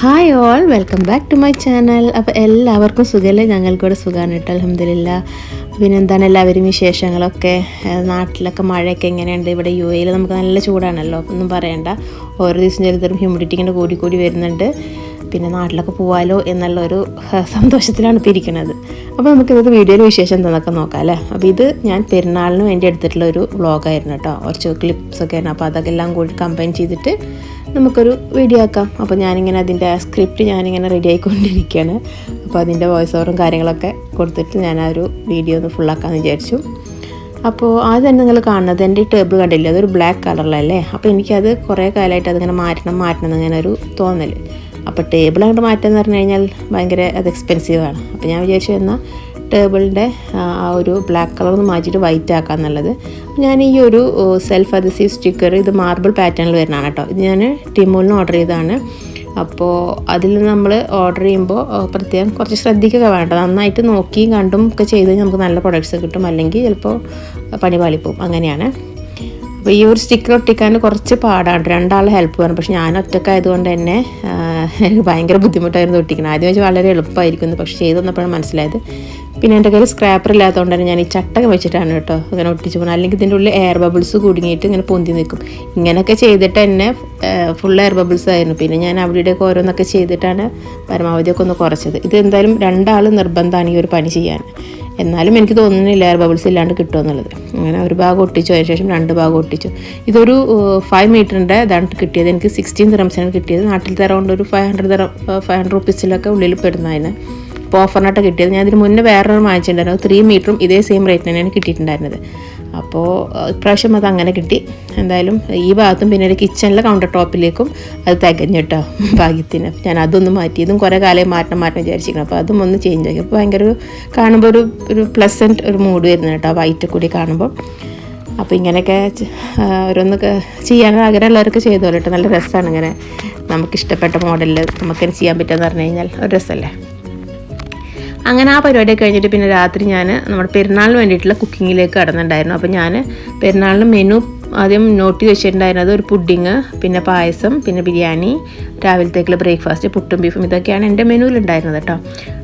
Hi all welcome back to my channel അപ്പോൾ എല്ലാവർക്കും സുഖമല്ലേ ഞങ്ങൾക്കൂടെ സുഖമാണ് കേട്ടോ അലഹമില്ല പിന്നെ എന്താണ് എല്ലാവരും വിശേഷങ്ങളൊക്കെ? നാട്ടിലൊക്കെ മഴയൊക്കെ എങ്ങനെയുണ്ട്? ഇവിടെ യു എയിൽ നമുക്ക് നല്ല ചൂടാണല്ലോ ഒന്നും പറയണ്ട. ഓരോ ദിവസം ചെറുതും ഹ്യൂമിഡിറ്റി ഇങ്ങനെ കൂടി കൂടി വരുന്നുണ്ട്. പിന്നെ നാട്ടിലൊക്കെ പോവാലോ എന്നുള്ള ഒരു സന്തോഷത്തിലാണ് ഇപ്പോൾ ഇരിക്കുന്നത്. അപ്പോൾ നമുക്ക് ഇന്നത്തെ വീഡിയോയിൽ വിശേഷം എന്താണെന്നൊക്കെ നോക്കാം അല്ലേ? അപ്പോൾ ഇത് ഞാൻ പെരുന്നാളിന് വേണ്ടി എടുത്തിട്ടുള്ള ഒരു വ്ളോഗായിരുന്നു കേട്ടോ. കുറച്ച് ക്ലിപ്സ് ഒക്കെ ആയിരുന്നു. അപ്പോൾ അതൊക്കെ എല്ലാം കൂടി കമ്പൈൻ ചെയ്തിട്ട് നമുക്കൊരു വീഡിയോ ആക്കാം. അപ്പോൾ ഞാനിങ്ങനെ അതിന്റെ സ്ക്രിപ്റ്റ് ഞാനിങ്ങനെ റെഡി ആയിക്കൊണ്ടിരിക്കുകയാണ്. അപ്പോൾ അതിന്റെ വോയിസ് ഓവറും കാര്യങ്ങളൊക്കെ കൊടുത്തിട്ട് ഞാൻ ആ ഒരു വീഡിയോ ഒന്ന് ഫുള്ളാക്കാമെന്ന് വിചാരിച്ചു. അപ്പോൾ ആദ്യം തന്നെ നിങ്ങൾ കാണുന്നത് എന്റെ ഈ ടേബിൾ കണ്ടില്ലേ? അതൊരു ബ്ലാക്ക് കളറിലല്ലേ അപ്പോൾ എനിക്കത് കുറേ കാലമായിട്ട് അതിങ്ങനെ മാറ്റണം മാറ്റണം എന്നിങ്ങനെ ഒരു തോന്നൽ അപ്പോൾ ടേബിൾ അങ്ങോട്ട് മാറ്റുക എന്ന് പറഞ്ഞു കഴിഞ്ഞാൽ ഭയങ്കര അത് എക്സ്പെൻസീവാണ് അപ്പോൾ ഞാൻ വിചാരിച്ചു എന്നാൽ ടേബിളിന്റെ ആ ഒരു ബ്ലാക്ക് കളർ ഒന്ന് മാറ്റിയിട്ട് വൈറ്റ് ആക്കാൻ എന്നുള്ളത്. ഞാൻ ഈ ഒരു സെൽഫ് അദസീവ് സ്റ്റിക്കർ ഇത് മാർബിൾ പാറ്റേണിൽ വരുന്നതാണ് കേട്ടോ. ഇത് ഞാൻ ടിമോളിന് ഓർഡർ ചെയ്തതാണ്. അപ്പോൾ അതിൽ നമ്മൾ ഓർഡർ ചെയ്യുമ്പോൾ പ്രത്യേകം കുറച്ച് ശ്രദ്ധിക്കുക വേണ്ട നന്നായിട്ട് നോക്കിയും കണ്ടും ഒക്കെ ചെയ്ത് നമുക്ക് നല്ല പ്രൊഡക്ട്സ് കിട്ടും. അല്ലെങ്കിൽ ചിലപ്പോൾ പണി പാളിപ്പോവും. അങ്ങനെയാണ്. അപ്പോൾ ഈ ഒരു സ്റ്റിക്കർ ഒട്ടിക്കാൻ കുറച്ച് പാടാണ്. രണ്ടാളെ ഹെൽപ്പ് വേണം. പക്ഷെ ഞാൻ ഒറ്റക്കായതുകൊണ്ട് തന്നെ ഭയങ്കര ബുദ്ധിമുട്ടായിരുന്നു ഒട്ടിക്കണം ആദ്യം വെച്ച് വളരെ എളുപ്പമായിരിക്കുന്നു പക്ഷെ ചെയ്ത് വന്നപ്പോഴാണ് മനസ്സിലായത്. പിന്നെ എന്റെ കയ്യിൽ സ്ക്രാപ്പർ ഇല്ലാത്തതുകൊണ്ട് തന്നെ ഞാൻ ഈ ചട്ടകം വെച്ചിട്ടാണ് കേട്ടോ അങ്ങനെ ഒട്ടിച്ച് പോകുന്നത്. അല്ലെങ്കിൽ ഇതിന്റെ ഉള്ളിൽ എയർ ബബിൾസ് കുടുങ്ങിയിട്ട് ഇങ്ങനെ പൊന്തി നിൽക്കും. ഇങ്ങനെയൊക്കെ ചെയ്തിട്ട് തന്നെ ഫുൾ എയർ ബബിൾസ് ആയിരുന്നു. പിന്നെ ഞാൻ അവിടെയൊക്കെ ഓരോന്നൊക്കെ ചെയ്തിട്ടാണ് പരമാവധിയൊക്കെ ഒന്ന് കുറച്ചത്. ഇത് എന്തായാലും രണ്ടാൾ നിർബന്ധമാണ് ഈ ഒരു പണി ചെയ്യാൻ. എന്നാലും എനിക്ക് തോന്നുന്നില്ല എയർ ബബിൾസ് ഇല്ലാണ്ട് കിട്ടുമെന്നുള്ളത് അങ്ങനെ ഒരു ഭാഗം ഒട്ടിച്ചു അതിന് ശേഷം രണ്ട് ഭാഗം ഒട്ടിച്ചു. ഇതൊരു ഫൈവ് മീറ്ററിന്റെ ഇതാണ് കിട്ടിയത്. എനിക്ക് സിക്സ്റ്റീൻ ദിറംസിനാണ് കിട്ടിയത്. നാട്ടിൽ തരകൊണ്ട് ഒരു ഫൈവ് ഹൺഡ്രഡ് തരം ഫൈവ് ഹൺഡ്രഡ് റുപ്പീസിലൊക്കെ ഉള്ളിൽ പെടുന്നതിന് അപ്പോൾ ഓഫറിനായിട്ട് കിട്ടിയത്. ഞാൻ ഇതിന് മുന്നേ വേറൊരു വാങ്ങിച്ചിട്ടുണ്ടായിരുന്നു. ത്രീ മീറ്ററും ഇതേ സെയിം റേറ്റിന് തന്നെയാണ് കിട്ടിയിട്ടുണ്ടായിരുന്നത്. അപ്പോൾ ഇപ്രാവശ്യം അത് അങ്ങനെ കിട്ടി. എന്തായാലും ഈ ഭാഗത്തും പിന്നെ ഒരു കിച്ചണിലെ കൗണ്ടർ ടോപ്പിലേക്കും അത് തികഞ്ഞു കേട്ടോ ഭാഗ്യത്തിന്. ഞാൻ അതൊന്ന് മാറ്റി ഇതും കുറേ കാലം മാറ്റണം മാറ്റണം വിചാരിച്ചിരിക്കണം അപ്പോൾ അതും ഒന്ന് ചേഞ്ച് ആക്കി അപ്പോൾ ഭയങ്കര ഒരു കാണുമ്പോൾ ഒരു ഒരു പ്ലസന്റ് ഒരു മൂഡ് വരുന്നു കേട്ടോ വൈറ്റ് കൂടി കാണുമ്പോൾ അപ്പോൾ ഇങ്ങനെയൊക്കെ ഓരോന്ന് ചെയ്യാൻ ആഗ്രഹമുള്ളവർക്ക് ചെയ്തോളൂ കേട്ടോ നല്ല രസമാണ് ഇങ്ങനെ. നമുക്കിഷ്ടപ്പെട്ട മോഡലിൽ നമുക്കിങ്ങനെ ചെയ്യാൻ പറ്റുമെന്ന് പറഞ്ഞു കഴിഞ്ഞാൽ ഒരു രസമല്ലേ അങ്ങനെ ആ പരിപാടി കഴിഞ്ഞിട്ട് പിന്നെ രാത്രി ഞാൻ നമ്മുടെ പെരുന്നാളിന് വേണ്ടിയിട്ടുള്ള കുക്കിങ്ങിലേക്ക് കടന്നിട്ടുണ്ടായിരുന്നു. അപ്പോൾ ഞാൻ പെരുന്നാളിന് മെനു ആദ്യം നോട്ട് വെച്ചിട്ടുണ്ടായിരുന്നത് ഒരു പുഡിങ് പിന്നെ പായസം പിന്നെ ബിരിയാണി രാവിലത്തേക്കുള്ള ബ്രേക്ക്ഫാസ്റ്റ് പുട്ടും ബീഫും ഇതൊക്കെയാണ് എന്റെ മെനുവിലുണ്ടായിരുന്നത് കേട്ടോ.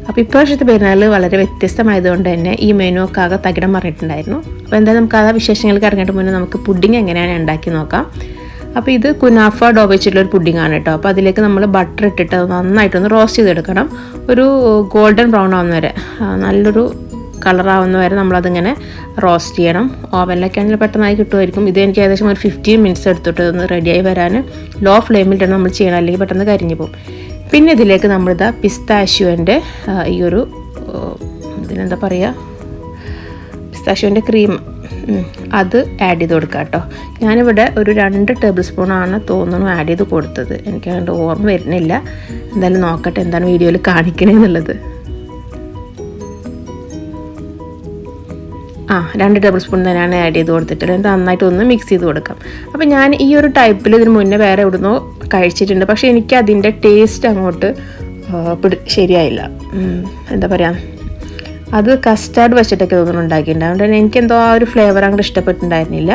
അപ്പോൾ ഇപ്രാവശ്യത്തെ പെരുന്നാൾ വളരെ വ്യത്യസ്തമായതുകൊണ്ട് തന്നെ ഈ മെനു ഒക്കെ ആകെ തകിടം പറഞ്ഞിട്ടുണ്ടായിരുന്നു അപ്പോൾ എന്തായാലും നമുക്ക് ആ വിശേഷങ്ങൾക്ക് ഇറങ്ങിയിട്ട് മുന്നേ നമുക്ക് പുഡിങ് എങ്ങനെയാണ് ഉണ്ടാക്കി നോക്കാം. അപ്പോൾ ഇത് കുനാഫ ഡോ വെച്ചിട്ടുള്ള ഒരു പുഡിംഗ് ആണ് കേട്ടോ. അപ്പോൾ അതിലേക്ക് നമ്മൾ ബട്ടർ ഇട്ടിട്ട് നന്നായിട്ടൊന്ന് റോസ്റ്റ് ചെയ്തെടുക്കണം. ഒരു ഗോൾഡൻ ബ്രൗൺ ആവുന്ന വരെ നല്ലൊരു കളറാവുന്ന വരെ നമ്മളതിങ്ങനെ റോസ്റ്റ് ചെയ്യണം. ഓവനിലൊക്കെ ആണെങ്കിൽ പെട്ടെന്നായി കിട്ടുമായിരിക്കും. ഇത് എനിക്ക് ഏകദേശം ഒരു ഫിഫ്റ്റീൻ മിനിറ്റ്സ് എടുത്തിട്ട് ഒന്ന് റെഡിയായി വരാൻ ലോ ഫ്ലെയിമിലിട്ടാണ് നമ്മൾ ചെയ്യണം. അല്ലെങ്കിൽ പെട്ടെന്ന് കരിഞ്ഞു പോകും. പിന്നെ ഇതിലേക്ക് നമ്മളിതാ പിസ്താഷ്യുവിന്റെ ഈ ഒരു ഇതിനെന്താ പറയുക പിസ്താഷ്യോന്റെ ക്രീം അത് ആഡ് ചെയ്ത് കൊടുക്കുക കേട്ടോ ഞാനിവിടെ ഒരു രണ്ട് ടേബിൾ സ്പൂണാണ് തോന്നുന്നു ആഡ് ചെയ്ത് കൊടുത്തത്. എനിക്ക് അങ്ങോട്ട് ഓർമ്മ വരുന്നില്ല. എന്തായാലും നോക്കട്ടെ എന്താണ് വീഡിയോയിൽ കാണിക്കണേ എന്നുള്ളത്. ആ രണ്ട് ടേബിൾ സ്പൂൺ തന്നെയാണ് ആഡ് ചെയ്ത് കൊടുത്തിട്ടുള്ളത്. എന്നിട്ട് നന്നായിട്ട് ഒന്ന് മിക്സ് ചെയ്ത് കൊടുക്കാം. അപ്പോൾ ഞാൻ ഈ ഒരു ടൈപ്പിൽ ഇതിന് മുന്നേ വേറെ എവിടുന്നോ കഴിച്ചിട്ടുണ്ട്. പക്ഷേ എനിക്ക് അതിന്റെ ടേസ്റ്റ് അങ്ങോട്ട് ശരിയായില്ല. എന്താ പറയുക അത് കസ്റ്റാർഡ് വെച്ചിട്ടൊക്കെ തോന്നുന്നു ഉണ്ടാക്കിയിട്ടുണ്ട്. അതുകൊണ്ട് തന്നെ എനിക്കെന്തോ ആ ഒരു ഫ്ലേവർ അങ്ങോട്ട് ഇഷ്ടപ്പെട്ടിട്ടുണ്ടായിരുന്നില്ല.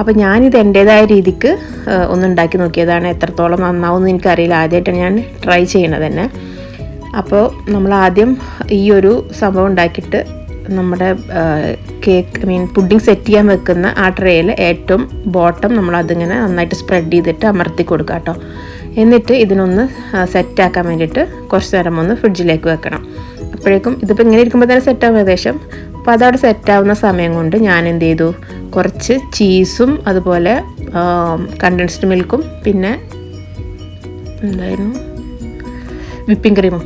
അപ്പോൾ ഞാനിത് എന്റേതായ രീതിക്ക് ആ, ഒന്ന് ഉണ്ടാക്കി നോക്കിയതാണ് എത്രത്തോളം നന്നാവുമെന്ന് എനിക്കറിയില്ല. ആദ്യമായിട്ടാണ് ഞാൻ ട്രൈ ചെയ്യണത് തന്നെ. അപ്പോൾ നമ്മൾ ആദ്യം ഈ ഒരു സംഭവം ഉണ്ടാക്കിയിട്ട് നമ്മുടെ cake I mean pudding set ചെയ്യാൻ വെക്കുന്ന ആ ട്രേയിൽ ഏറ്റവും ബോട്ടം നമ്മൾ അതിങ്ങനെ നന്നായിട്ട് സ്പ്രെഡ് ചെയ്തിട്ട് അമർത്തി കൊടുക്കുക കേട്ടോ. എന്നിട്ട് ഇതിനൊന്ന് സെറ്റാക്കാൻ വേണ്ടിയിട്ട് കുറച്ച് നേരം ഒന്ന് ഫ്രിഡ്ജിലേക്ക് വെക്കണം. അപ്പോഴേക്കും ഇതിപ്പോൾ ഇങ്ങനെ ഇരിക്കുമ്പോൾ തന്നെ സെറ്റാവും ഏകദേശം. അപ്പോൾ അതവിടെ സെറ്റാവുന്ന സമയം കൊണ്ട് ഞാൻ എന്ത് ചെയ്തു? കുറച്ച് ചീസും അതുപോലെ കണ്ടൻസ്ഡ് മിൽക്കും പിന്നെ എന്തായിരുന്നു? വിപ്പിംഗ് ക്രീമും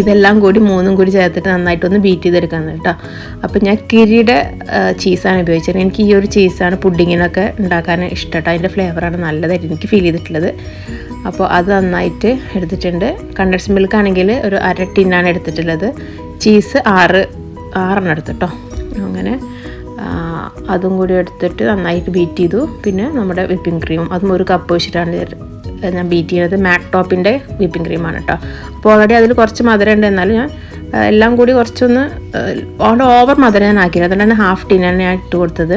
ഇതെല്ലാം കൂടി മൂന്നും കൂടി ചേർത്തിട്ട് നന്നായിട്ടൊന്ന് ബീറ്റ് ചെയ്തെടുക്കാൻ കേട്ടോ. അപ്പോൾ ഞാൻ കിരിയുടെ ചീസാണ് ഉപയോഗിച്ചത്. എനിക്ക് ഈ ഒരു ചീസാണ് പുഡിങ്ങിനൊക്കെ ഉണ്ടാക്കാൻ ഇഷ്ടം കേട്ടോ. അതിന്റെ ഫ്ലേവറാണ് നല്ലതായിട്ട് എനിക്ക് ഫീൽ ചെയ്തിട്ടുള്ളത്. അപ്പോൾ അത് നന്നായിട്ട് എടുത്തിട്ടുണ്ട്. കണ്ടൻസ് മിൽക്ക് ആണെങ്കിൽ ഒരു അര ടിന്നാണ് എടുത്തിട്ടുള്ളത്. ചീസ് ആറ് ആറെണ്ണം എടുത്തിട്ടോ അങ്ങനെ ആ, അതും കൂടി എടുത്തിട്ട് നന്നായിട്ട് ബീറ്റ് ചെയ്തു. പിന്നെ നമ്മുടെ വിപ്പിംഗ് ക്രീമും. അതും ഒരു കപ്പ് വെച്ചിട്ടാണ് ഞാൻ ബീറ്റ് ചെയ്യുന്നത്. മാക് ടോപ്പിന്റെ വിപ്പിംഗ് ക്രീമാണ് കേട്ടോ. അപ്പോൾ ഓൾറെഡി അതിൽ കുറച്ച് മധുരം ഉണ്ട് എന്നാലും ഞാൻ എല്ലാം കൂടി കുറച്ചൊന്ന് ഓവർ മധുരം ഞാൻ ആക്കിയില്ല. അതുകൊണ്ടാണ് ഹാഫ് ടീനാണ് ഞാൻ ഇട്ട് കൊടുത്തത്.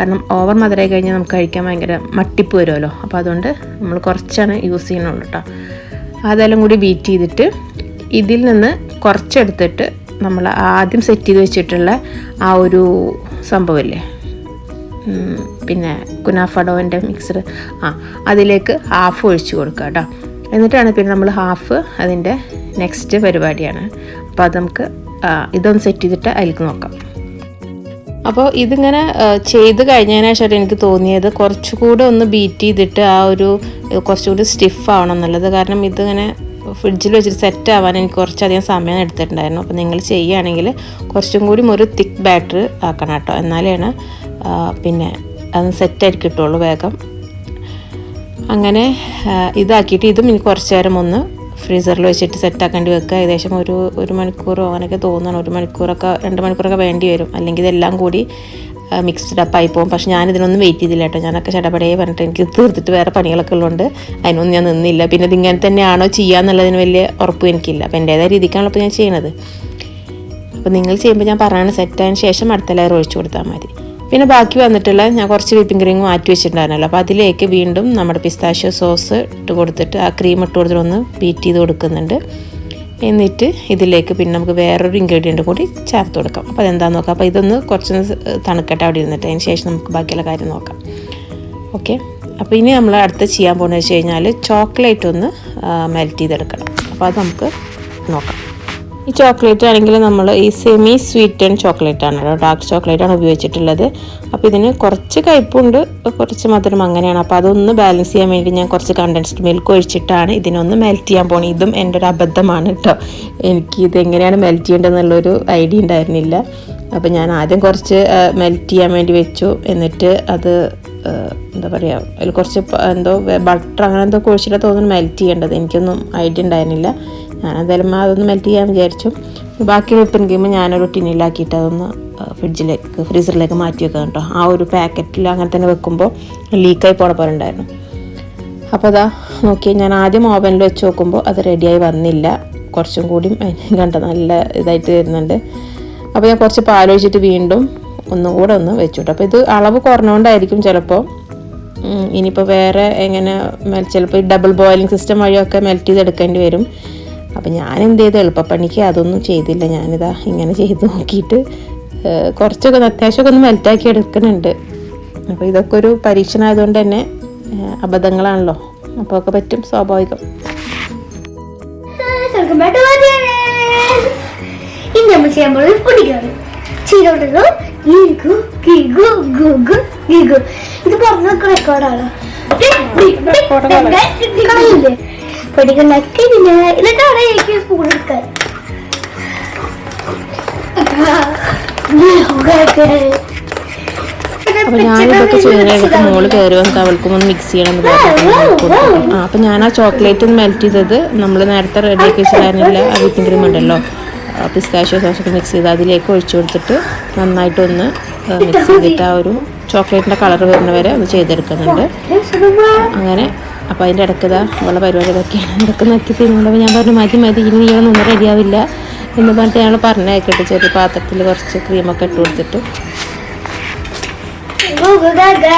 കാരണം ഓവർ മധുരമായി കഴിഞ്ഞാൽ നമുക്ക് കഴിക്കാൻ ഭയങ്കര മട്ടിപ്പ് വരുമല്ലോ. അപ്പോൾ അതുകൊണ്ട് നമ്മൾ കുറച്ചാണ് യൂസ് ചെയ്യുന്നുള്ളൂ കേട്ടോ അതെല്ലാം കൂടി ബീറ്റ് ചെയ്തിട്ട് ഇതിൽ നിന്ന് കുറച്ചെടുത്തിട്ട് നമ്മൾ ആദ്യം സെറ്റ് ചെയ്ത് വെച്ചിട്ടുള്ള ആ ഒരു സംഭവമില്ലേ? പിന്നെ കുനാഫഡോന്റെ മിക്സർ ആ അതിലേക്ക് ഹാഫ് ഒഴിച്ചു കൊടുക്കുക കേട്ടോ എന്നിട്ടാണ് പിന്നെ നമ്മൾ ഹാഫ് അതിന്റെ നെക്സ്റ്റ് പരിപാടിയാണ്. അപ്പോൾ അത് നമുക്ക് ഇതൊന്ന് സെറ്റ് ചെയ്തിട്ട് അതിലേക്ക് നോക്കാം. അപ്പോൾ ഇതിങ്ങനെ ചെയ്ത് കഴിഞ്ഞതിന് ശേഷം എനിക്ക് തോന്നിയത് കുറച്ചുകൂടെ ഒന്ന് ബീറ്റ് ചെയ്തിട്ട് ആ ഒരു കുറച്ചുകൂടി സ്റ്റിഫ് ആവണം എന്നുള്ളത്. കാരണം ഇതിങ്ങനെ ഫ്രിഡ്ജിൽ വെച്ചിട്ട് സെറ്റ് ആവാൻ എനിക്ക് കുറച്ചധികം സമയം എടുത്തിട്ടുണ്ടായിരുന്നു. അപ്പോൾ നിങ്ങൾ ചെയ്യുകയാണെങ്കിൽ കുറച്ചും കൂടി ഒരു തിക്ക് ബാറ്റർ ആക്കണം കേട്ടോ. എന്നാലാണ് പിന്നെ അത് സെറ്റായിട്ട് കിട്ടുള്ളൂ വേഗം. അങ്ങനെ ഇതാക്കിയിട്ട് ഇതും എനിക്ക് കുറച്ച് നേരം ഒന്ന് ഫ്രീസറിൽ വെച്ചിട്ട് സെറ്റാക്കേണ്ടി വെക്കുക. ഏകദേശം ഒരു ഒരു മണിക്കൂറോ അങ്ങനെയൊക്കെ തോന്നണം ഒരു മണിക്കൂറൊക്കെ രണ്ട് മണിക്കൂറൊക്കെ വേണ്ടി വരും. അല്ലെങ്കിൽ ഇതെല്ലാം കൂടി മിക്സ്ഡ് അപ്പ് ആയി പോകും. പക്ഷെ ഞാൻ ഇതിനൊന്നും വെയിറ്റ് ചെയ്തില്ല കേട്ടോ. ഞാനൊക്കെ ചടപടയെ പറഞ്ഞിട്ട് എനിക്ക് തീർത്തിട്ട് വേറെ പണികളൊക്കെ ഉള്ളതുകൊണ്ട് അതിനൊന്നും ഞാൻ നിന്നില്ല. പിന്നെ ഇതിങ്ങനെ തന്നെയാണോ ചെയ്യാന്നുള്ളതിന് വലിയ ഉറപ്പ് എനിക്കില്ല. അപ്പോൾ എന്റേതായ രീതിക്കാണല്ലോ ഇപ്പോൾ ഞാൻ ചെയ്യണത്. അപ്പോൾ നിങ്ങൾ ചെയ്യുമ്പോൾ ഞാൻ പറയണ സെറ്റായതിന് ശേഷം അടുത്ത ലെയർ ഒഴിച്ചു കൊടുത്താൽ മതി. പിന്നെ ബാക്കി വന്നിട്ടുള്ള ഞാൻ കുറച്ച് വിപ്പിംഗ് ക്രീം മാറ്റി വെച്ചിട്ടുണ്ടായിരുന്നല്ലോ. അപ്പോൾ അതിലേക്ക് വീണ്ടും നമ്മുടെ പിസ്താഷ്യോ സോസ് ഇട്ട് കൊടുത്തിട്ട് ആ ക്രീം ഇട്ട് കൊടുത്തിട്ട് ഒന്ന് ബീറ്റ് ചെയ്ത് കൊടുക്കുന്നുണ്ട്. എന്നിട്ട് ഇതിലേക്ക് പിന്നെ നമുക്ക് വേറൊരു ഇൻഗ്രീഡിയന്റും കൂടി ചേർത്ത് കൊടുക്കാം. അപ്പോൾ അതെന്താണെന്ന് നോക്കാം. അപ്പോൾ ഇതൊന്ന് കുറച്ചൊന്ന് തണുക്കട്ടെ അവിടെ ഇരുന്നിട്ട്. അതിന് ശേഷം നമുക്ക് ബാക്കിയുള്ള കാര്യം നോക്കാം. ഓക്കെ. അപ്പോൾ ഇനി നമ്മൾ അടുത്ത് ചെയ്യാൻ പോകുന്നത് വെച്ച് കഴിഞ്ഞാൽ ചോക്ലേറ്റ് ഒന്ന് മെൽറ്റ് ചെയ്തെടുക്കണം. അപ്പോൾ അത് നമുക്ക് നോക്കാം. ഈ ചോക്ലേറ്റ് ആണെങ്കിൽ നമ്മൾ ഈ സെമി സ്വീറ്റൺ ചോക്ലേറ്റ് ആണ് കേട്ടോ. ഡാർക്ക് ചോക്ലേറ്റ് ആണ് ഉപയോഗിച്ചിട്ടുള്ളത്. അപ്പോൾ ഇതിന് കുറച്ച് കയ്പുണ്ട് കുറച്ച് മധുരം അങ്ങനെയാണ്. അപ്പോൾ അതൊന്ന് ബാലൻസ് ചെയ്യാൻ വേണ്ടി ഞാൻ കുറച്ച് കണ്ടൻസ്ഡ് മിൽക്ക് ഒഴിച്ചിട്ടാണ് ഇതിനൊന്ന് മെൽറ്റ് ചെയ്യാൻ പോണത് ഇതും എന്റെ ഒരു അബദ്ധമാണ് കേട്ടോ. എനിക്ക് ഇത് എങ്ങനെയാണ് മെൽറ്റ് ചെയ്യേണ്ടതെന്നുള്ളൊരു ഐഡിയ ഉണ്ടായിരുന്നില്ല. അപ്പോൾ ഞാൻ ആദ്യം കുറച്ച് മെൽറ്റ് ചെയ്യാൻ വേണ്ടി വെച്ചു. എന്നിട്ട് അത് എന്താ പറയുക അതിൽ കുറച്ച് എന്തോ ബട്ടർ അങ്ങനെ എന്തോ കുഴിച്ചിട്ട് തോന്നുന്നു മെൽറ്റ് ചെയ്യേണ്ടത്. എനിക്കൊന്നും ഐഡിയ ഉണ്ടായിരുന്നില്ല. ഞാൻ അതൊന്ന് മെൽറ്റ് ചെയ്യാൻ വിചാരിച്ചു. ബാക്കി വിപ്പിൻ കീമ് ഞാനൊരു ടിന്നിലാക്കിയിട്ട് അതൊന്ന് ഫ്രിഡ്ജിലേക്ക് ഫ്രീസറിലേക്ക് മാറ്റി വെക്കാം കേട്ടോ. ആ ഒരു പാക്കറ്റിൽ അങ്ങനെ തന്നെ വെക്കുമ്പോൾ ലീക്കായി പോണ പോലെ ഉണ്ടായിരുന്നു. അപ്പോൾ അതാ നോക്കി ഞാൻ ആദ്യം ഓവനിൽ വെച്ച് നോക്കുമ്പോൾ അത് റെഡിയായി വന്നില്ല. കുറച്ചും കൂടി കണ്ട നല്ല ഇതായിട്ട് വരുന്നുണ്ട്. അപ്പോൾ ഞാൻ കുറച്ച് പാലൊഴിച്ചിട്ട് വീണ്ടും ഒന്നും കൂടെ ഒന്ന് വെച്ചു കേട്ടോ. അപ്പോൾ ഇത് അളവ് കുറഞ്ഞുകൊണ്ടായിരിക്കും ചിലപ്പോൾ ഇനിയിപ്പോൾ വേറെ എങ്ങനെ ചിലപ്പോൾ ഡബിൾ ബോയിലിംഗ് സിസ്റ്റം വഴിയൊക്കെ മെൽറ്റ് ചെയ്തെടുക്കേണ്ടി വരും. അപ്പോൾ ഞാൻ എന്ത് ചെയ്തു എളുപ്പപ്പണിക്ക് അതൊന്നും ചെയ്തില്ല. ഞാനിതാ ഇങ്ങനെ ചെയ്ത് നോക്കിയിട്ട് കുറച്ചൊക്കെ ഒന്ന് അത്യാവശ്യമൊക്കെ ഒന്ന് മെൽറ്റാക്കി എടുക്കുന്നുണ്ട്. അപ്പോൾ ഇതൊക്കെ ഒരു പരീക്ഷണം ആയതുകൊണ്ട് തന്നെ അബദ്ധങ്ങളാണല്ലോ. അപ്പോൾ ഒക്കെ പറ്റും സ്വാഭാവികം. നമ്മൾ ചെയ്യാൻ പോകുന്നത് ഗീഗു ഗീഗു ഗുഗു ഗീഗു ഇത് പുറത്ത് റെക്കോർഡാണ് കളയില്ലേ പൊടികളൊക്കെ ഇതില്ല എന്നിട്ടാണ് എനിക്ക് സ്പൂൺ എടുക്കാൻ ഞാനിതൊക്കെ മോൾ കയറി വന്നിട്ട് അവൾക്കും ഒന്ന് മിക്സ് ചെയ്യണം എന്ന് പറഞ്ഞു ആ അപ്പോൾ ഞാൻ ആ ചോക്ലേറ്റ് ഒന്ന് മെൽറ്റ് ചെയ്തത്. നമ്മൾ നേരത്തെ റെഡി ആക്കി വെച്ചിട്ടായിരുന്നില്ല ആ വിപ്പിംഗ് ക്രീം ഉണ്ടല്ലോ പിസ്താഷ്യോ സോസൊക്കെ മിക്സ് ചെയ്ത് അതിലേക്ക് ഒഴിച്ചു കൊടുത്തിട്ട് നന്നായിട്ടൊന്ന് മിക്സ് ചെയ്തിട്ട് ആ ഒരു ചോക്ലേറ്റിന്റെ കളർ വരുന്ന വരെ ഒന്ന് ചെയ്തെടുക്കുന്നുണ്ട്. അങ്ങനെ അപ്പോൾ അതിന്റെ ഇടയ്ക്ക് ഇതാ ഉള്ള പരിപാടി ഇതൊക്കെയാണ് ഇടയ്ക്ക് നോക്കി തിന്നുമ്പോൾ ഞാൻ പറഞ്ഞു മതി മതി ഇനി നീയൊന്നും റെഡിയാവില്ല എന്ന് പറഞ്ഞിട്ട് ഞങ്ങൾ പറഞ്ഞേക്കട്ടെ ചെറിയ പാത്രത്തിൽ കുറച്ച് ക്രീമൊക്കെ ഇട്ട് കൊടുത്തിട്ട്. ഇതാണ്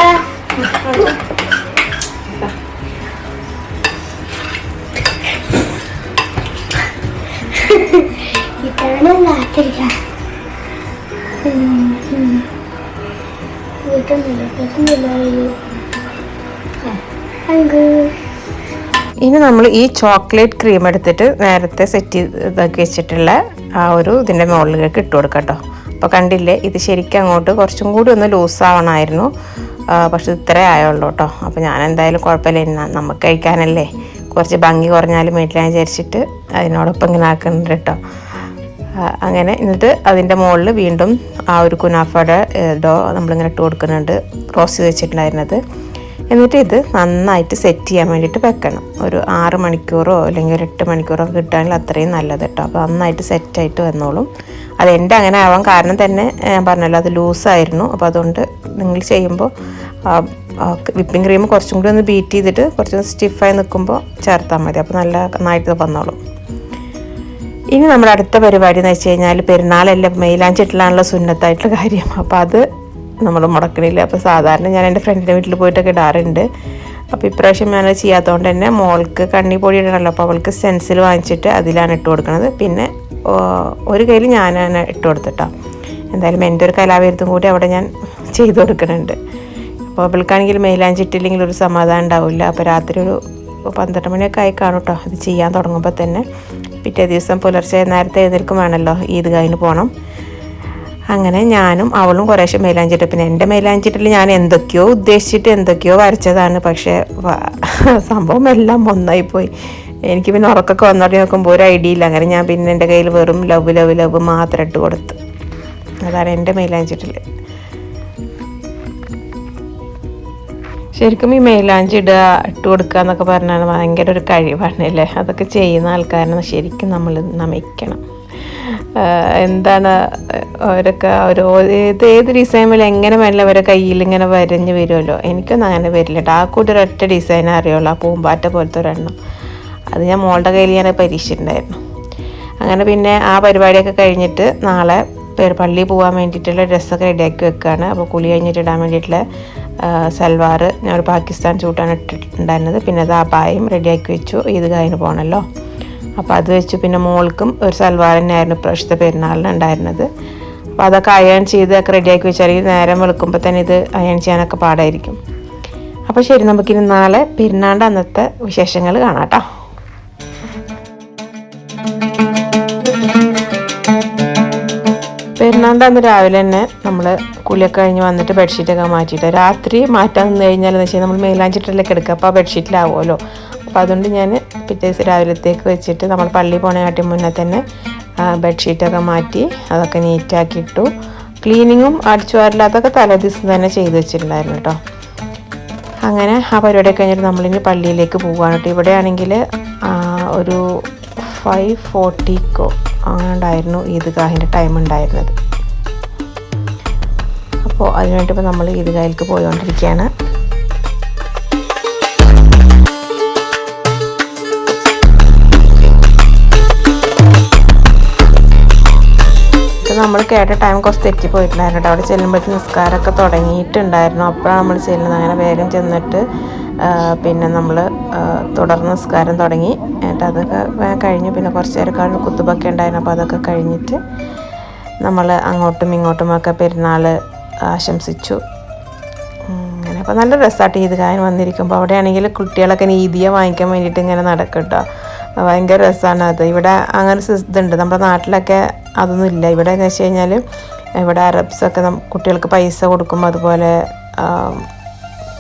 ഇനി നമ്മൾ ഈ ചോക്ലേറ്റ് ക്രീം എടുത്തിട്ട് നേരത്തെ സെറ്റ് ഇതാക്കി വെച്ചിട്ടുള്ള ആ ഒരു ഇതിന്റെ മുകളിലേക്ക് ഇട്ട് കൊടുക്കാം കേട്ടോ. അപ്പോൾ കണ്ടില്ലേ ഇത് ശരിക്കും അങ്ങോട്ട് കുറച്ചും കൂടി ഒന്ന് ലൂസ് ആവണമായിരുന്നു. പക്ഷെ ഇത്രേ ആയുള്ളൂ കേട്ടോ. അപ്പോൾ ഞാൻ എന്തായാലും കുഴപ്പമില്ല നമുക്ക് കഴിക്കാനല്ലേ. കുറച്ച് ഭംഗി കുറഞ്ഞാലും വീട്ടിലാൻ വിചാരിച്ചിട്ട് അതിനോടൊപ്പം ഇങ്ങനെ ആക്കുന്നുണ്ട് കേട്ടോ. അങ്ങനെ എന്നിട്ട് അതിന്റെ മുകളിൽ വീണ്ടും ആ ഒരു കുനാഫയുടെ ഡോ നമ്മളിങ്ങനെ ഇട്ട് കൊടുക്കുന്നുണ്ട്. റോസ് വെച്ചിട്ടുണ്ടായിരുന്നത്. എന്നിട്ട് ഇത് നന്നായിട്ട് സെറ്റ് ചെയ്യാൻ വേണ്ടിയിട്ട് വെക്കണം. ഒരു ആറ് മണിക്കൂറോ അല്ലെങ്കിൽ ഒരു എട്ട് മണിക്കൂറോ കിട്ടുകയാണെങ്കിൽ അത്രയും നല്ലത് കേട്ടോ അപ്പോൾ നന്നായിട്ട് സെറ്റായിട്ട് വന്നോളും. അത് എന്റെ അങ്ങനെ ആവാൻ കാരണം തന്നെ ഞാൻ പറഞ്ഞല്ലോ അത് ലൂസായിരുന്നു അപ്പോൾ അതുകൊണ്ട് നിങ്ങൾ ചെയ്യുമ്പോൾ വിപ്പിംഗ് ക്രീം കുറച്ചും കൂടി ഒന്ന് ബീറ്റ് ചെയ്തിട്ട് കുറച്ച് സ്റ്റിഫായി നിൽക്കുമ്പോൾ ചേർത്താൽ മതി. അപ്പോൾ നല്ല നന്നായിട്ട് വന്നോളും. ഇനി നമ്മുടെ അടുത്ത പരിപാടി എന്ന് വെച്ച് കഴിഞ്ഞാൽ പെരുന്നാളല്ലേ മെയിലാഞ്ചിട്ടിലാണല്ലോ സുന്നത്തായിട്ടുള്ള കാര്യം. അപ്പോൾ അത് നമ്മൾ മുടക്കണില്ല. അപ്പോൾ സാധാരണ ഞാൻ എന്റെ ഫ്രണ്ടിന്റെ വീട്ടിൽ പോയിട്ടൊക്കെ ഇടാറുണ്ട്. അപ്പോൾ ഇപ്രാവശ്യം ഞാൻ ചെയ്യാത്തതുകൊണ്ട് തന്നെ മോൾക്ക് കണ്ണി പൊടി ഇടണമല്ലോ അപ്പോൾ അവൾക്ക് സെൻസിൽ വാങ്ങിച്ചിട്ട് അതിലാണ് ഇട്ട് കൊടുക്കുന്നത് പിന്നെ ഒരു കയ്യിൽ ഞാനാണ് ഇട്ട് കൊടുത്തിട്ടോ. എന്തായാലും എന്റെ ഒരു കലാവിരുദ്ധം കൂടി അവിടെ ഞാൻ ചെയ്തു കൊടുക്കുന്നുണ്ട് അപ്പോൾ അവൾക്കാണെങ്കിൽ മേലാഞ്ചിട്ടില്ലെങ്കിൽ ഒരു സമാധാനം ഉണ്ടാവില്ല. അപ്പോൾ രാത്രി ഒരു പന്ത്രണ്ട് മണിയൊക്കെ ആയി കാണും കേട്ടോ അത് ചെയ്യാൻ തുടങ്ങുമ്പോൾ തന്നെ. പിറ്റേ ദിവസം പുലർച്ചെ നേരത്തെ എഴുന്നേൽക്കും വേണമല്ലോ ഈദ്ഗാഹിന് പോകണം അങ്ങനെ ഞാനും അവളും കുറേശ്ശെ മൈലാഞ്ചിട്ട്. പിന്നെ എന്റെ മൈലാഞ്ചിട്ടിൽ ഞാൻ എന്തൊക്കെയോ ഉദ്ദേശിച്ചിട്ട് എന്തൊക്കെയോ വരച്ചതാണ്. പക്ഷേ സംഭവം എല്ലാം ഒന്നായി പോയി എനിക്ക് പിന്നെ ഉറക്കൊക്കെ വന്നോട്ട് നോക്കുമ്പോൾ ഒരു ഐഡിയ ഇല്ല. അങ്ങനെ ഞാൻ പിന്നെ എന്റെ കയ്യിൽ വെറും ലവ് ലവ് ലവ് മാത്രം ഇട്ട് കൊടുത്ത്. അതാണ് എന്റെ മൈലാഞ്ചിട്ടിൽ ശരിക്കും ഈ മൈലാഞ്ചി ഇടുക ഇട്ട് കൊടുക്കുക എന്നൊക്കെ പറഞ്ഞാൽ ഭയങ്കര ഒരു കഴിവാണ് അല്ലേ? അതൊക്കെ ചെയ്യുന്ന ആൾക്കാരെ ശരിക്കും നമ്മൾ നമിക്കണം. എന്താണ് അവരൊക്കെ ഓരോ ഏത് ഏത് ഡിസൈൻ പോലെ എങ്ങനെ വേണമെങ്കിലും അവരെ കയ്യിൽ ഇങ്ങനെ വരഞ്ഞ് വരുമല്ലോ. എനിക്കൊന്നും അങ്ങനെ വരില്ല കേട്ടോ ആ കൂട്ടി ഒരൊറ്റ ഡിസൈൻ അറിയുള്ളൂ. ആ പൂമ്പാറ്റ പോലത്തെ ഒരെണ്ണം. അത് ഞാൻ മോളുടെ കയ്യിൽ ഞാൻ പരീക്ഷിച്ചിട്ടുണ്ടായിരുന്നു. അങ്ങനെ പിന്നെ ആ പരിപാടിയൊക്കെ കഴിഞ്ഞിട്ട് നാളെ പള്ളിയിൽ പോകാൻ വേണ്ടിയിട്ടുള്ള ഡ്രസ്സൊക്കെ റെഡിയാക്കി വെക്കുകയാണ് അപ്പോൾ കുളി കഴിഞ്ഞിട്ട് ഇടാൻ വേണ്ടിയിട്ടുള്ള സൽവാർ ഞാൻ ഒരു പാകിസ്ഥാൻ ചൂട്ടാണ് ഇട്ടിട്ടുണ്ടായിരുന്നത്. പിന്നെ അത് അപായം റെഡിയാക്കി വെച്ചു. ഇത് കഴിഞ്ഞ് പോകണമല്ലോ അപ്പോൾ അത് വെച്ച് പിന്നെ മോൾക്കും ഒരു സൽവാർ തന്നെയായിരുന്നു ഇപ്രാവശ്യത്തെ പെരുന്നാളിന് ഉണ്ടായിരുന്നത്. അപ്പോൾ അതൊക്കെ അയൺ ചെയ്ത് ഒക്കെ റെഡിയാക്കി വെച്ചാൽ നേരം വെളുക്കുമ്പോൾ തന്നെ ഇത് അയൺ ചെയ്യാനൊക്കെ പാടായിരിക്കും. അപ്പോൾ ശരി നമുക്ക് ഇനി നാളെ പെരുന്നാളിന്റെ അന്നത്തെ വിശേഷങ്ങൾ കാണാം കേട്ടോ പെരുന്നാളിന്റെ അന്ന് രാവിലെ തന്നെ നമ്മൾ കുളിയൊക്കെ കഴിഞ്ഞ് വന്നിട്ട് ബെഡ്ഷീറ്റൊക്കെ മാറ്റിയിട്ട് രാത്രി മാറ്റാൻ നിന്ന് കഴിഞ്ഞാൽ എന്ന് വെച്ചാൽ നമ്മൾ മേലാഞ്ചിട്ടല്ലേ എടുക്കുക. അപ്പോൾ ആ ബെഡ്ഷീറ്റിലാവുമല്ലോ അപ്പോൾ അതുകൊണ്ട് ഞാൻ പിറ്റേ ദിവസം രാവിലത്തേക്ക് വെച്ചിട്ട് നമ്മൾ പള്ളി പോണ കാട്ടി മുന്നേ തന്നെ ബെഡ്ഷീറ്റൊക്കെ മാറ്റി അതൊക്കെ നീറ്റാക്കി ഇട്ടു. ക്ലീനിങ്ങും അടിച്ചു വാരലും അതൊക്കെ തലേ ദിവസം തന്നെ ചെയ്ത് വെച്ചിട്ടുണ്ടായിരുന്നു കേട്ടോ. അങ്ങനെ ആ പരിപാടി കഴിഞ്ഞിട്ട് നമ്മളിനി പള്ളിയിലേക്ക് പോവുകയാണ് കേട്ടോ. ഇവിടെയാണെങ്കിൽ ഒരു ഫൈവ് ഫോർട്ടിക്കോ അങ്ങനെയുണ്ടായിരുന്നു ഈദ്ഗാഹിന്റെ ടൈം ഉണ്ടായിരുന്നത്. അപ്പോൾ അതിനുവേണ്ടി ഇപ്പോൾ നമ്മൾ ഈദ്ഗാഹിലേക്ക് പോയിക്കൊണ്ടിരിക്കുകയാണ് നമ്മൾ കേട്ട ടൈം കുറച്ച് തെറ്റിപ്പോയിട്ടുണ്ടായിരുന്നു കേട്ടോ. അവിടെ ചെല്ലുമ്പോഴത്തെ നിസ്കാരമൊക്കെ തുടങ്ങിയിട്ടുണ്ടായിരുന്നു. അപ്പോഴാണ് നമ്മൾ ചെല്ലുന്നത്. അങ്ങനെ വേഗം ചെന്നിട്ട് പിന്നെ നമ്മൾ തുടർന്ന് നിസ്കാരം തുടങ്ങി. എന്നിട്ട് അതൊക്കെ കഴിഞ്ഞു. പിന്നെ കുറച്ച് നേരക്കാട് കുത്തുബൊക്കെ ഉണ്ടായിരുന്നു. അപ്പോൾ അതൊക്കെ കഴിഞ്ഞിട്ട് നമ്മൾ അങ്ങോട്ടും ഇങ്ങോട്ടുമൊക്കെ പെരുന്നാൾ ആശംസിച്ചു. അങ്ങനെ. അപ്പോൾ നല്ല രസമായിട്ട് ഈദ്ഗാഹിന് വന്നിരിക്കുമ്പോൾ അവിടെയാണെങ്കിൽ കുട്ടികളൊക്കെ നീതിയെ വാങ്ങിക്കാൻ വേണ്ടിയിട്ട് ഇങ്ങനെ നടക്കും കേട്ടോ. ഭയങ്കര രസമാണ് അത്. ഇവിടെ അങ്ങനെ ഇതുണ്ട് നമ്മുടെ നാട്ടിലൊക്കെ അതൊന്നും ഇല്ല ഇവിടെ എന്ന് വെച്ച് കഴിഞ്ഞാൽ ഇവിടെ അറബ്സൊക്കെ കുട്ടികൾക്ക് പൈസ കൊടുക്കും അതുപോലെ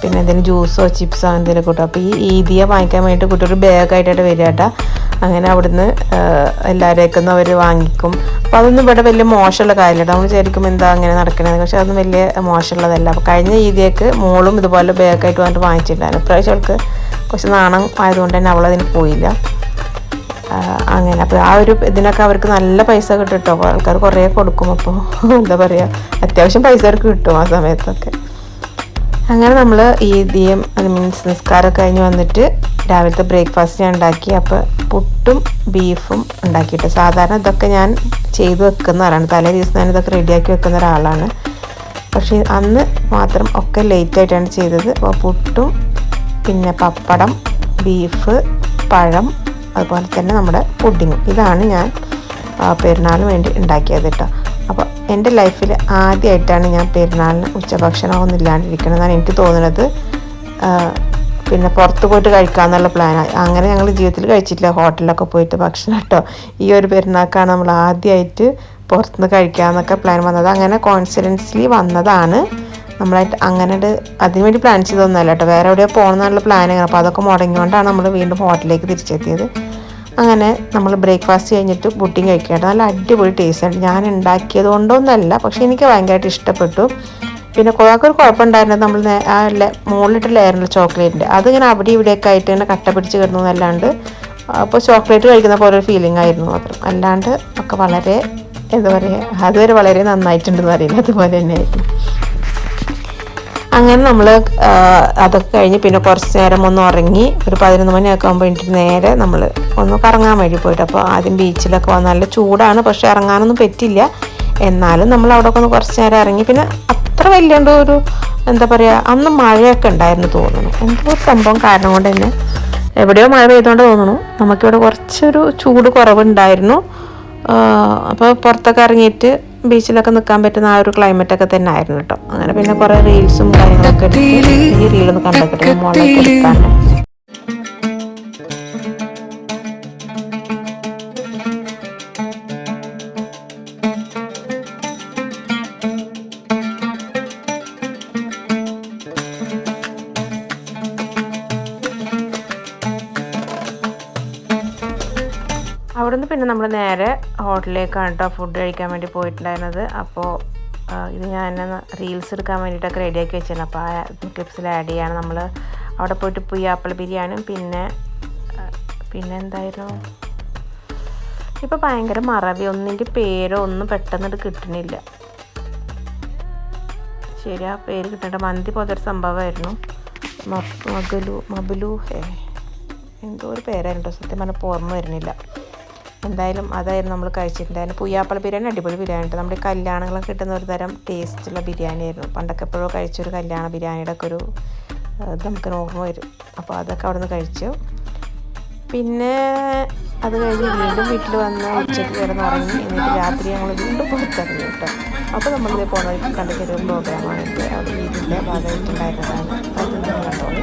പിന്നെ എന്തെങ്കിലും ജ്യൂസോ ചിപ്സോ എന്തെങ്കിലും കിട്ടും അപ്പോൾ ഈ ഈദിയെ വാങ്ങിക്കാൻ വേണ്ടിയിട്ട് കുട്ടികൾ ബാഗായിട്ടായിട്ട് വരിക കേട്ടോ. അങ്ങനെ അവിടുന്ന് എല്ലാവരെയൊക്കെ അവർ വാങ്ങിക്കും. അപ്പോൾ അതൊന്നും ഇവിടെ വലിയ മോശമുള്ള കാര്യമില്ല നമ്മൾ വിചാരിക്കും എന്താ അങ്ങനെ നടക്കണത് പക്ഷെ അതൊന്നും വലിയ മോശമുള്ളതല്ല. അപ്പോൾ കഴിഞ്ഞ ഈദിയൊക്കെ മോളും ഇതുപോലെ ബാഗായിട്ട് വന്നിട്ട് വാങ്ങിച്ചിട്ടുണ്ടായിരുന്നു. ഇപ്രാവശ്യം അവൾക്ക് കുറച്ച് നാണം ആയതുകൊണ്ട് തന്നെ അവളതിന് പോയില്ല. അങ്ങനെ. അപ്പോൾ ആ ഒരു ഇതിനൊക്കെ അവർക്ക് നല്ല പൈസ കിട്ടും കേട്ടോ ആൾക്കാർ കുറേ കൊടുക്കും. അപ്പോൾ എന്താ പറയുക അത്യാവശ്യം പൈസ അവർക്ക് കിട്ടും ആ സമയത്തൊക്കെ. അങ്ങനെ നമ്മൾ ഈ ദിയം മീൻസ് നിസ്കാരമൊക്കെ കഴിഞ്ഞ് വന്നിട്ട് രാവിലത്തെ ബ്രേക്ക്ഫാസ്റ്റ് ഞാൻ ഉണ്ടാക്കി. അപ്പോൾ പുട്ടും ബീഫും ഉണ്ടാക്കിയിട്ട്. സാധാരണ ഇതൊക്കെ ഞാൻ ചെയ്ത് വെക്കുന്ന ആളാണ്. തലേ ദിവസം ഞാൻ ഇതൊക്കെ റെഡിയാക്കി വെക്കുന്ന ഒരാളാണ്. പക്ഷേ അന്ന് മാത്രം ഒക്കെ ലേറ്റായിട്ടാണ് ചെയ്തത്. അപ്പോൾ പുട്ടും പിന്നെ പപ്പടം ബീഫ് പഴം അതുപോലെ തന്നെ നമ്മുടെ പുഡിങ്ങും. ഇതാണ് ഞാൻ പെരുന്നാളിന് വേണ്ടി ഉണ്ടാക്കിയത് കേട്ടോ. അപ്പോൾ എന്റെ ലൈഫിൽ ആദ്യമായിട്ടാണ് ഞാൻ പെരുന്നാളിന് ഉച്ചഭക്ഷണമൊന്നും ഇല്ലാണ്ടിരിക്കണമെന്നാണ് എനിക്ക് തോന്നുന്നത്. പിന്നെ പുറത്ത് പോയിട്ട് കഴിക്കാമെന്നുള്ള പ്ലാനായി അങ്ങനെ ഞങ്ങൾ ജീവിതത്തിൽ കഴിച്ചിട്ടില്ല. ഹോട്ടലിലൊക്കെ പോയിട്ട് ഭക്ഷണം കേട്ടോ. ഈ ഒരു പെരുന്നാൾക്കാണ് നമ്മൾ ആദ്യമായിട്ട് പുറത്തുനിന്ന് കഴിക്കാമെന്നൊക്കെ പ്ലാൻ വന്നത്. അങ്ങനെ കോൺഫിഡൻസ്ലി വന്നതാണ്. നമ്മളായിട്ട് അങ്ങനെ ഒരു അതിന് വേണ്ടി പ്ലാൻ ചെയ്തൊന്നുമല്ല കേട്ടോ. വേറെ എവിടെയോ പോകണമെന്നുള്ള പ്ലാനിങ് അപ്പോൾ അതൊക്കെ മുടങ്ങിയോണ്ടാണ് നമ്മൾ വീണ്ടും ഹോട്ടലിലേക്ക് തിരിച്ചെത്തിയത്. അങ്ങനെ നമ്മൾ ബ്രേക്ക്ഫാസ്റ്റ് കഴിഞ്ഞിട്ട് പുട്ടിങ് കഴിക്കുകയാണ് നല്ല അടിപൊളി ടേസ്റ്റ് ആണ് ഞാൻ ഉണ്ടാക്കിയത് കൊണ്ടൊന്നല്ല പക്ഷേ എനിക്ക് ഭയങ്കരമായിട്ട് ഇഷ്ടപ്പെട്ടു. പിന്നെ കുറേയൊക്കെ ഒരു കുഴപ്പമുണ്ടായിരുന്നത് നമ്മൾ ആ മുകളിലിട്ട് ലെയറിന്റെ ചോക്ലേറ്റിന്റെ അതിങ്ങനെ അവിടെ ഇവിടെയൊക്കെ ആയിട്ട് ഇങ്ങനെ കട്ട പിടിച്ച് കിടന്നതല്ലാണ്ട് അപ്പോൾ ചോക്ലേറ്റ് കഴിക്കുന്ന പോലെ ഒരു ഫീലിംഗ് ആയിരുന്നു മാത്രം. അല്ലാണ്ട് ഒക്കെ വളരെ എന്താ പറയുക അതുവരെ വളരെ നന്നായിട്ടുണ്ടെന്ന് അറിയില്ല. അതുപോലെ തന്നെയായിരുന്നു. അങ്ങനെ നമ്മൾ അതൊക്കെ കഴിഞ്ഞ് പിന്നെ കുറച്ച് നേരം ഒന്ന് ഉറങ്ങി ഒരു പതിനൊന്ന് മണിയൊക്കെ ആകുമ്പോൾ എനിക്ക് നേരെ നമ്മൾ ഒന്ന് കറങ്ങാൻ വേണ്ടി പോയിട്ട് അപ്പോൾ ആദ്യം ബീച്ചിലൊക്കെ വന്ന് നല്ല ചൂടാണ് പക്ഷേ ഇറങ്ങാനൊന്നും പറ്റില്ല. എന്നാലും നമ്മൾ അവിടെ ഒന്ന് കുറച്ച് നേരം ഇറങ്ങി പിന്നെ അത്ര വലിയണ്ട ഒരു എന്താ പറയുക അന്ന് മഴയൊക്കെ ഉണ്ടായിരുന്നു തോന്നുന്നു. എന്തോ ഒരു സംഭവം കാരണം കൊണ്ട് തന്നെ എവിടെയോ മഴ പെയ്തുകൊണ്ട് തോന്നുന്നു. നമുക്കിവിടെ കുറച്ചൊരു ചൂട് കുറവുണ്ടായിരുന്നു. അപ്പോൾ പുറത്തൊക്കെ ഇറങ്ങിയിട്ട് ബീച്ചിലൊക്കെ നിൽക്കാൻ പറ്റുന്ന ആ ഒരു ക്ലൈമറ്റ് ഒക്കെ തന്നെ ആയിരുന്നു കേട്ടോ. അങ്ങനെ പിന്നെ കുറേ റീൽസും കാര്യങ്ങളൊക്കെ ഈ റീലൊന്ന് കണ്ടിട്ട് മോളൊക്കെ ഹോട്ടലിലേക്കാണ് കേട്ടോ ഫുഡ് കഴിക്കാൻ വേണ്ടി പോയിട്ടുണ്ടായിരുന്നത്. അപ്പോൾ ഇത് ഞാൻ റീൽസ് എടുക്കാൻ വേണ്ടിയിട്ടൊക്കെ റെഡിയാക്കി വെച്ചിരുന്നു. അപ്പോൾ ആ ക്ലിപ്സിൽ ആഡ് ചെയ്യാണ് നമ്മൾ അവിടെ പോയിട്ട് പുയ്യാപ്പിള ബിരിയാണിയും പിന്നെ പിന്നെ എന്തായിരുന്നു? ഇപ്പോൾ ഭയങ്കര മറവി. ഒന്നിന്റെ പേരോ ഒന്നും പെട്ടെന്നിട്ട് കിട്ടണില്ല. ശരി ആ പേര് കിട്ടേണ്ട. മന്തി പോലത്തെ സംഭവമായിരുന്നു. മബലു മബലു മബുലു ഹേ എന്തോ ഒരു പേരായിരുന്നു സത്യം പറഞ്ഞാൽ ഓർമ്മ വരുന്നില്ല. എന്തായാലും അതായിരുന്നു നമ്മൾ കഴിച്ചിട്ടുണ്ടായിരുന്നു പുയ്യാപ്പള ബിരിയാണി അടിപൊളി ബിരിയാണി ഉണ്ട്. നമ്മുടെ കല്യാണങ്ങളൊക്കെ കിട്ടുന്ന ഒരു തരം ടേസ്റ്റുള്ള ബിരിയാണി ആയിരുന്നു. പണ്ടൊക്കെ എപ്പോഴോ കഴിച്ചൊരു കല്യാണ ബിരിയാണിയുടെ ഒക്കെ ഒരു ഇത് നമുക്ക് ഓർമ്മ വരും. അപ്പോൾ അതൊക്കെ അവിടെ നിന്ന് കഴിച്ചു. പിന്നെ അത് കഴിഞ്ഞ് വീണ്ടും വീട്ടിൽ വന്ന് ഉച്ചയ്ക്ക് കിടന്ന് ഉറങ്ങി. എന്നിട്ട് രാത്രി ഞങ്ങൾ വീണ്ടും പുറത്തിറങ്ങി കേട്ടോ. അപ്പോൾ നമ്മളിത് പോകുന്ന വഴിക്ക് ഒരു പ്രോഗ്രാമാണ് ഇത്. അവിടെ വീട്ടിന്റെ ഭാഗമായിട്ടുണ്ടായിരുന്നതാണ്. അത് കണ്ടോളൂ.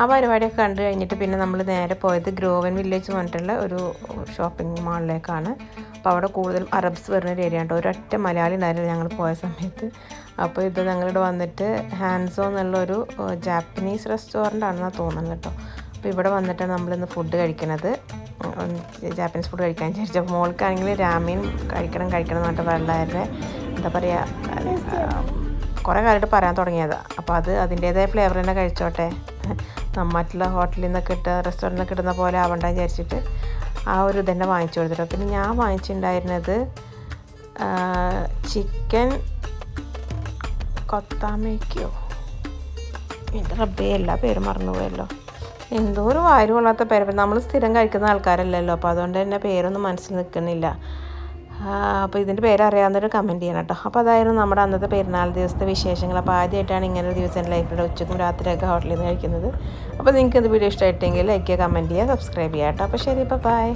ആ പരിപാടിയൊക്കെ കണ്ടു കഴിഞ്ഞിട്ട് പിന്നെ നമ്മൾ നേരെ പോയത് ഗ്രോവൻ വില്ലേജ് പറഞ്ഞിട്ടുള്ള ഒരു ഷോപ്പിംഗ് മാളിലേക്കാണ് അപ്പോൾ അവിടെ കൂടുതലും അറബ്സ് വരുന്ന ഒരു ഏരിയ ഉണ്ട് ഒരൊറ്റ മലയാളി ഉണ്ടായിരുന്നു ഞങ്ങൾ പോയ സമയത്ത്. അപ്പോൾ ഇത് ഞങ്ങളിവിടെ വന്നിട്ട് ഹാൻസോ എന്നുള്ളൊരു ജാപ്പനീസ് റെസ്റ്റോറന്റ് ആണെന്നാണ് തോന്നുന്നത് കേട്ടോ. അപ്പോൾ ഇവിടെ വന്നിട്ടാണ് നമ്മളിന്ന് ഫുഡ് കഴിക്കണത്. ജാപ്പനീസ് ഫുഡ് കഴിക്കാൻ വിചാരിച്ചു. അപ്പോൾ മോൾക്കാണെങ്കിൽ രാമീൻ കഴിക്കണം കഴിക്കണം എന്ന് പറഞ്ഞിട്ട് വളരെ എന്താ പറയുക കുറേ കാലമായിട്ട് പറയാൻ തുടങ്ങിയതാണ് അപ്പോൾ അത് അതിന്റേതായ ഫ്ലേവർ തന്നെ കഴിച്ചോട്ടെ. മറ്റുള്ള ഹോട്ടലിൽ നിന്നൊക്കെ കിട്ടുക റെസ്റ്റോറന്റിൽ കിട്ടുന്ന പോലെ ആവണ്ട വിചാരിച്ചിട്ട് ആ ഒരു ഇതന്നെ വാങ്ങിച്ചു കൊടുത്തിട്ട്. പിന്നെ ഞാൻ വാങ്ങിച്ചിട്ടുണ്ടായിരുന്നത് ചിക്കൻ കൊത്താമയ്ക്കോ എന്റെ റബ്ബേ എല്ലാ പേരും മറന്നുപോയല്ലോ. എന്തോ ഒരു വായു പേര്. നമ്മൾ സ്ഥിരം കഴിക്കുന്ന ആൾക്കാരല്ലല്ലോ. അപ്പോൾ അതുകൊണ്ട് തന്നെ പേരൊന്നും മനസ്സിൽ നിൽക്കുന്നില്ല. അപ്പോൾ ഇതിന്റെ പേര് അറിയാവുന്നൊരു കമന്റ് ചെയ്യണം കേട്ടോ അപ്പോൾ അതായിരുന്നു നമ്മുടെ അന്നത്തെ പെരുന്നാൾ ദിവസത്തെ വിശേഷങ്ങൾ. അപ്പോൾ ആദ്യമായിട്ടാണ് ഇങ്ങനെ ഒരു ദിവസം എന്റെ ലൈഫിൽ ഉച്ചക്കും രാത്രിയൊക്കെ ഹോട്ടലിൽ നിന്ന് കഴിക്കുന്നത്. അപ്പോൾ നിങ്ങൾക്ക് ഇത് വീഡിയോ ഇഷ്ടമായിട്ടെങ്കിൽ ലൈക്ക് ചെയ്യുക കമന്റ് ചെയ്യുക സബ്സ്ക്രൈബ് ചെയ്യുക കേട്ടോ അപ്പോൾ ശരി ഇപ്പോൾ ബൈ